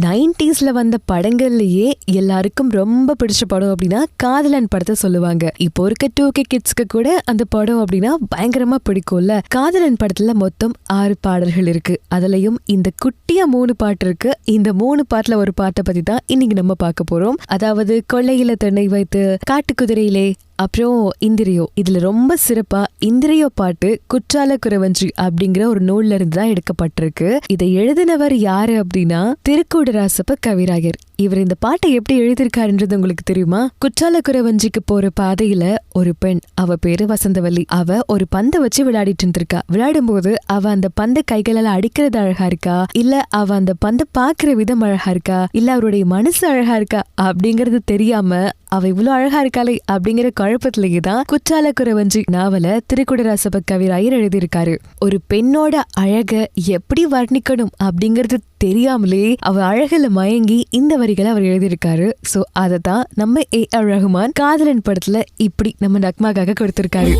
நைன்டிஸ்ல வந்த படங்கள்லயே எல்லாருக்கும் ரொம்ப பிடிச்ச படம் அப்படின்னா காதலன் படத்தை சொல்லுவாங்க. இப்போ இருக்க டூ கே கிட்ஸ்க்கு கூட அந்த படம் அப்படின்னா பயங்கரமா பிடிக்கும்ல. காதலன் படத்துல மொத்தம் ஆறு பாடல்கள் இருக்கு. அதுலயும் இந்த குட்டியா மூணு பாட்டு இருக்கு. இந்த மூணு பாட்டுல ஒரு பாட்டை பத்தி தான் இன்னைக்கு நம்ம பார்க்க போறோம். அதாவது கொள்ளையில தென்னை வைத்து காட்டுக்குதிரையிலே அப்புறம் இந்திரியோ. இதுல ரொம்ப சிறப்பா இந்திரியோ பாட்டு குற்றால குறவஞ்சி அப்படிங்கிற ஒரு நூல்ல இருந்து தான் எடுக்கப்பட்டிருக்கு. இதை எழுதினவர் யாரு அப்படின்னா திருக்கூடராசப்ப கவிராயர். இவர் இந்த பாட்டை எப்படி எழுதியிருக்காருன்றது உங்களுக்கு தெரியுமா? குற்றால குறவஞ்சிக்கு போற பாதையில ஒரு பெண் அவ பேரு வசந்தவல்லி. அவ ஒரு பந்தை வச்சு விளையாடிட்டு இருந்திருக்கா. விளையாடும் போது அவ அந்த பந்தை கைகளால அடிக்கிறது அழகா இருக்கா? இல்ல அவ அந்த பந்தை பாக்குற விதம் அழகா இருக்கா? இல்ல அவருடைய மனசு அழகா இருக்கா? அப்படிங்கறது தெரியாம அவ இவ்வளவு அழகா இருக்காளே அப்படிங்கிற குழப்பத்திலேயே தான் குற்றால குறவஞ்சி நாவல திருக்குடராசப கவிராயர் எழுதியிருக்காரு. ஒரு பெண்ணோட அழக எப்படி வர்ணிக்கணும் அப்படிங்கறது தெரியாமலே அவ அழகுல மயங்கி இந்த வரிகளை அவர் எழுதியிருக்காரு. சோ அதை தான் நம்ம ஏ ஆர் ரஹ்மான் காதலன் படத்துல இப்படி நம்ம நக்மாக்காக கொடுத்திருக்காரு.